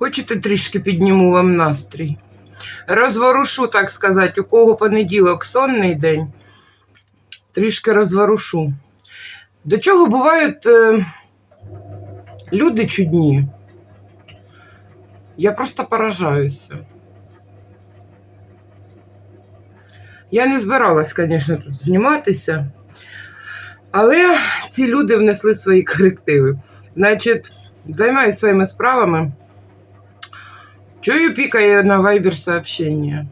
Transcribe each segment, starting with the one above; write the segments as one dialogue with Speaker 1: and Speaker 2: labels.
Speaker 1: Хочете трішки підніму вам настрій? Розворушу, так сказати, у кого понеділок сонний день, трішки розворушу. До чого бувають е, люди чудні? Я просто поражаюся. Я не збиралась, звісно, тут зніматися, але ці люди внесли свої корективи. Значить, займаюся своїми справами. Чую, пикая на вайбер сообщение.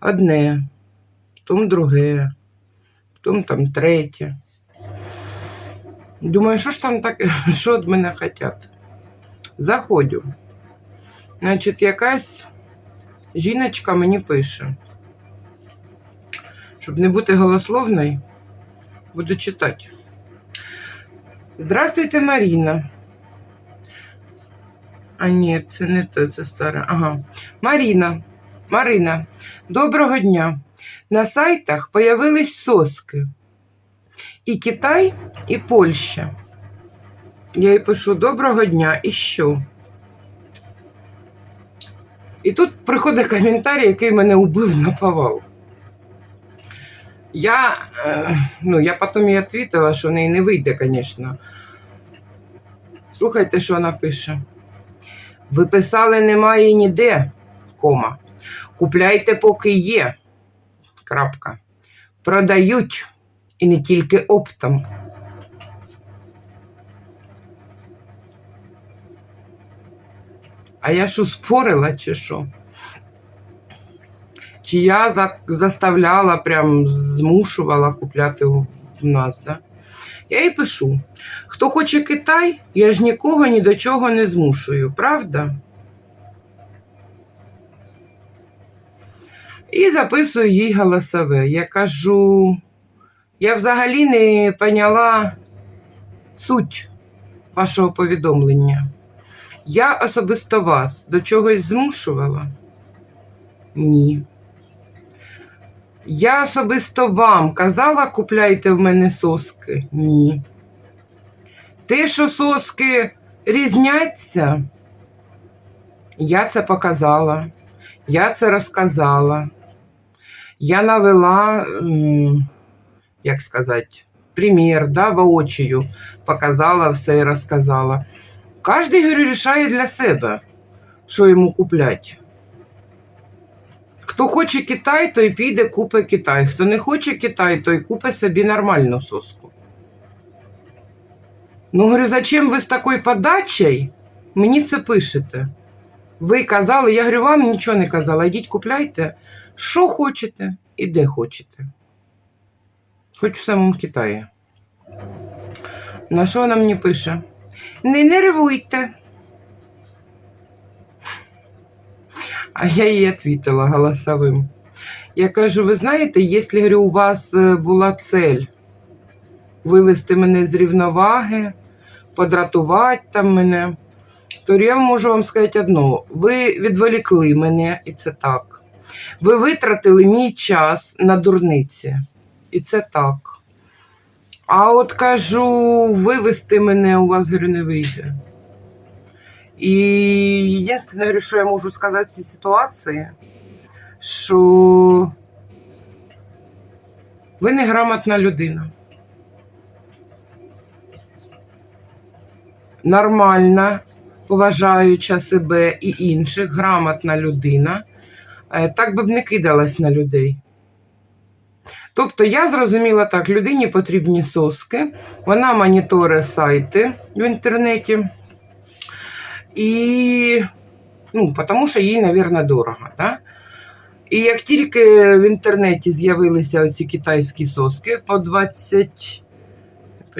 Speaker 1: Одне, потім друге, потім там третє. Думаю, що ж там таке, що від мене хочуть? Заходжу. Значить, якась жіночка мені пише. Щоб не бути голословною, буду читати. Здравствуйте, Маріна. А ні, це не то, це старе. Ага. Маріна, Марина, доброго дня. На сайтах появились соски. І Китай, і Польща. Я їй пишу доброго дня і що? І тут приходить коментар, який мене убив на повал. Я, е, ну, я потім їй відповіла, що в неї не вийде, звісно. Слухайте, що вона пише. Ви писали немає ніде, кома. Купляйте, поки є. Крапка. Продають і не тільки оптом. А я що спорила, чи що? Чи я за- заставляла, прям змушувала купляти в нас, да? Я їй пишу: хто хоче Китай, я ж нікого ні до чого не змушую, правда? І записую їй голосове. Я кажу, я взагалі не поняла суть вашого повідомлення. Я особисто вас до чогось змушувала? Ні. Я особисто вам казала, купляйте в мене соски? Ні. Те, що соски різняться, я це показала, я це розказала. Я навела, як сказати, примір, да, воочию, показала все і розказала. Кожен, говорю, рішає для себе, що йому купляти. Хто хоче Китай, той піде купить Китай. Хто не хоче Китай, той купить собі нормальну соску. Ну, говорю, зачем ви з такою подачею мені це пишете? Ви казали, я говорю, вам нічого не казала. Йдіть купляйте, що хочете і де хочете. Хоч в самому Китаї. На що вона мені пише? Не нервуйте. А я їй відповіла голосовим. Я кажу, ви знаєте, якщо говорю, у вас е, була цель вивести мене з рівноваги, подратувати там мене, то я можу вам сказати одно: ви відволікли мене, і це так. Ви витратили мій час на дурниці, і це так. А от кажу, вивести мене у вас говорю, не вийде. І єдине, говорю, що я можу сказати в цій ситуації, що ви не грамотна людина. Нормальна, поважаюча себе і інших, грамотна людина, е, так би б не кидалась на людей. Тобто я зрозуміла так, людині потрібні соски, вона моніторить сайти в інтернеті. І, ну, тому що їй, мабуть, дорого. Да? І як тільки в інтернеті з'явилися оці китайські соски по 20.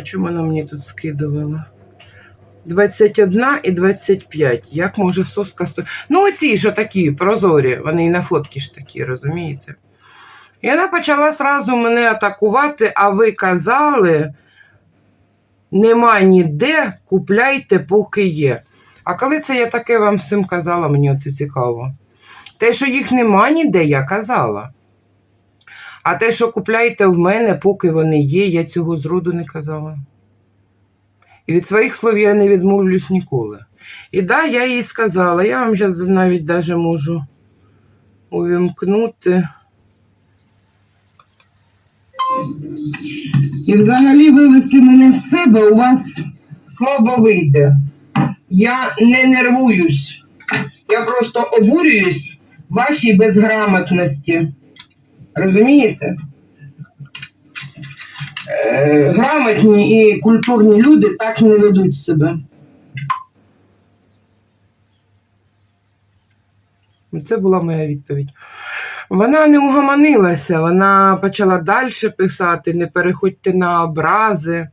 Speaker 1: Чому вона мені тут скидувала? 21 і 25. Як може соска стоїть? Ну, оці ж такі прозорі, вони і на фотки ж такі, розумієте? І вона почала сразу мене атакувати, а ви казали, Нема ніде, купляйте, поки є. А коли це я таке вам всім казала, мені оце цікаво. Те, що їх нема ніде, я казала. А те, що купляйте в мене, поки вони є, я цього зроду не казала. І від своїх слов я не відмовлюсь ніколи. І да, я їй сказала, я вам зараз навіть даже можу увімкнути. І взагалі вивести мене з себе у вас слабо вийде. Я не нервуюсь. Я просто обурююсь вашій безграмотності. Розумієте? Е, грамотні і культурні люди так не ведуть себе. Це була моя відповідь. Вона не угомонилася, вона почала далі писати, не переходьте на образи.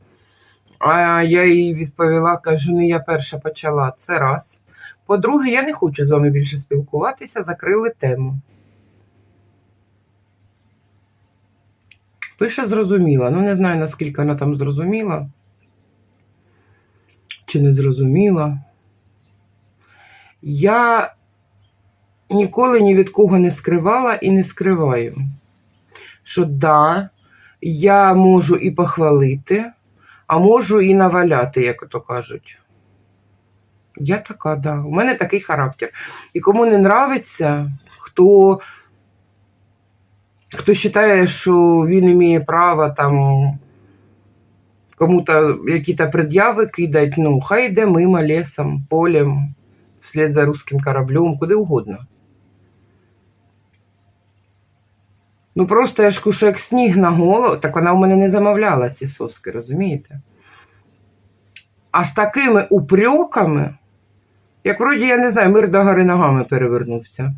Speaker 1: А я їй відповіла, кажу, не я перша почала. Це раз. По-друге, я не хочу з вами більше спілкуватися, закрили тему. Пише зрозуміла. Ну, не знаю, наскільки вона там зрозуміла. Чи не зрозуміла. Я ніколи ні від кого не скривала і не скриваю. Що да, я можу і похвалити, а можу і наваляти, як то кажуть. Я така, да. У мене такий характер. І кому не нравиться, хто, хто вважає, що він має право там кому-то які-то пред'яви кидати, ну, хай йде мимо лісом, полем, вслед за русським кораблем, куди угодно. Ну просто я ж кушу як сніг на голову, так вона у мене не замовляла ці соски, розумієте? А з такими упреками, як вроді, я не знаю, мир до гори ногами перевернувся.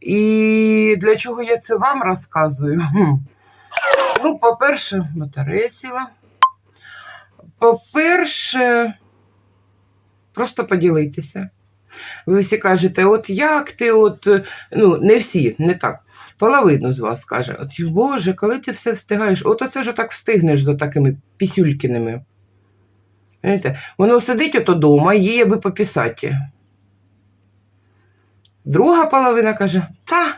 Speaker 1: І для чого я це вам розказую? Ну, по-перше, батарея сіла. По-перше, просто поділитися. Ви всі кажете, от як ти, от, е, ну, не всі, не так. Половину з вас каже, от Боже, коли ти все встигаєш, от оце ж так встигнеш за такими пісюлькіними. Знаєте, Воно сидить ото дома, їй аби попісати. Друга половина каже, та,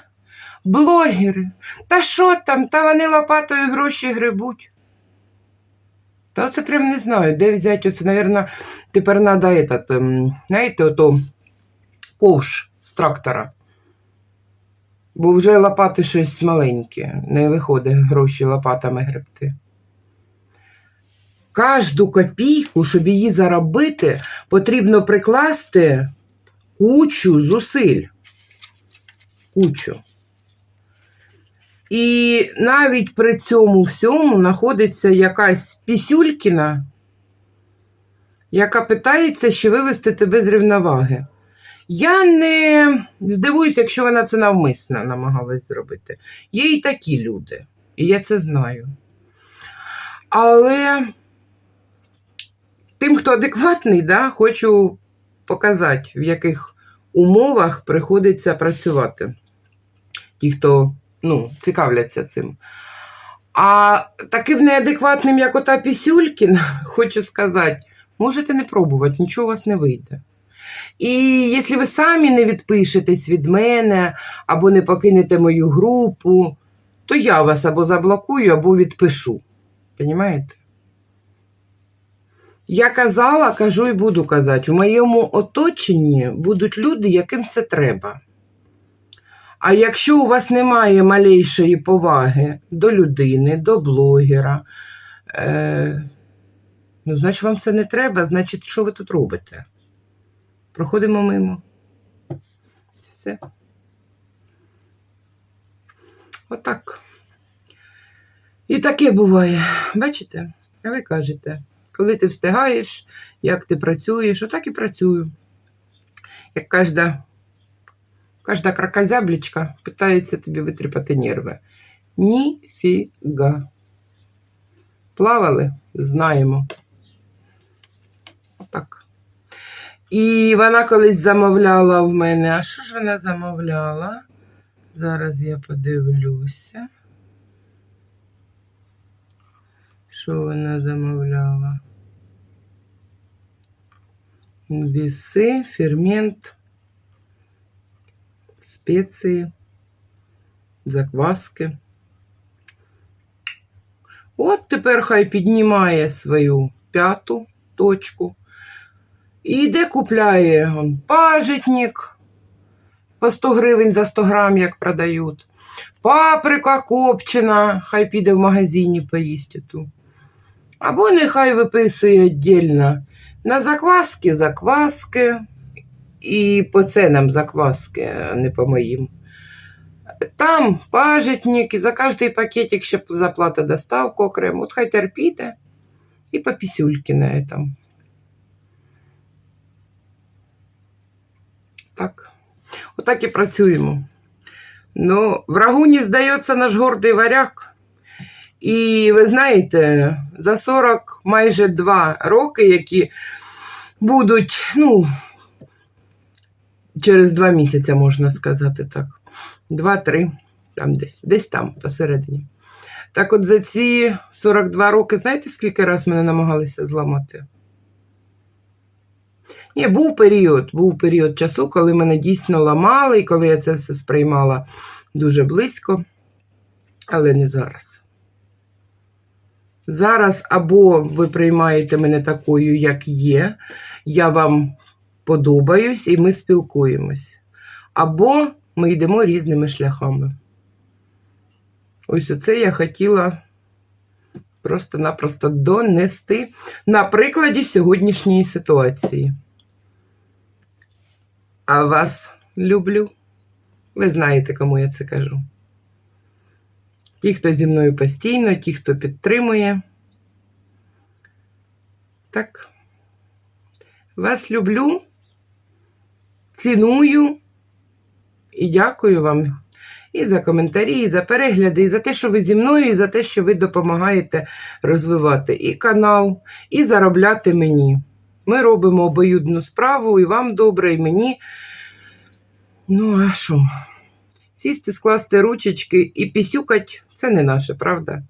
Speaker 1: блогери, та що там, та вони лопатою гроші грибуть. Та оце прям не знаю, де взяти оце, навірно, тепер треба, ем, знаєте, ото ковш з трактора. Бо вже лопати щось маленьке, не виходить гроші лопатами гребти. Кожну копійку, щоб її заробити, потрібно прикласти кучу зусиль. Кучу. І навіть при цьому всьому знаходиться якась пісюлькіна, яка питається ще вивести тебе з рівноваги. Я не здивуюся, якщо вона це навмисно намагалась зробити. Є і такі люди, і я це знаю. Але тим, хто адекватний, да, хочу показати, в яких умовах приходиться працювати. Ті, хто ну, цікавляться цим. А таким неадекватним, як ота Пісюлькіна, хочу сказати, можете не пробувати, нічого у вас не вийде. І якщо ви самі не відпишетесь від мене або не покинете мою групу, то я вас або заблокую, або відпишу. Понімаєте? Я казала, кажу і буду казати, у моєму оточенні будуть люди, яким це треба. А якщо у вас немає малейшої поваги до людини, до блогера, е, ну, значить, вам це не треба, значить, що ви тут робите? Проходимо мимо. Все. Отак. І таке буває. Бачите? А ви кажете, коли ти встигаєш, як ти працюєш, отак і працюю. Як кожна, кожна кракозяблічка питається тобі витріпати нерви. Ніфіга. Плавали? Знаємо. Отак. І вона колись замовляла в мене. А що ж вона замовляла? Зараз я подивлюся. Що вона замовляла? Віси, фермент, спеції, закваски. От тепер хай піднімає свою п'яту точку. І йде купляє он, пажитник по 100 гривень за 100 грам, як продають. Паприка копчена, хай піде в магазині поїсть ту. Або нехай виписує віддільно на закваски закваски. І по ценам закваски, а не по моїм. Там пажитник, і за кожний пакетик ще заплата доставку окремо. От хай терпіте і по пісюльки на этом. Так. Отак і працюємо. Ну, врагу не здається наш гордий варяг. І ви знаєте, за 40 майже 2 роки, які будуть, ну, через 2 місяці, можна сказати так. 2-3, там десь, десь там, посередині. Так от за ці 42 роки, знаєте, скільки раз мене намагалися зламати? Ні, був період, був період часу, коли мене дійсно ламали, і коли я це все сприймала дуже близько, але не зараз. Зараз або ви приймаєте мене такою, як є, я вам подобаюсь і ми спілкуємось. Або ми йдемо різними шляхами. Ось оце я хотіла просто-напросто донести на прикладі сьогоднішньої ситуації. А вас люблю. Ви знаєте, кому я це кажу. Ті, хто зі мною постійно, ті, хто підтримує. Так. Вас люблю, ціную і дякую вам і за коментарі, і за перегляди, і за те, що ви зі мною, і за те, що ви допомагаєте розвивати і канал, і заробляти мені. Ми робимо обоюдну справу, і вам добре, і мені. Ну, а що? Сісти, скласти ручечки і пісюкать це не наше, правда?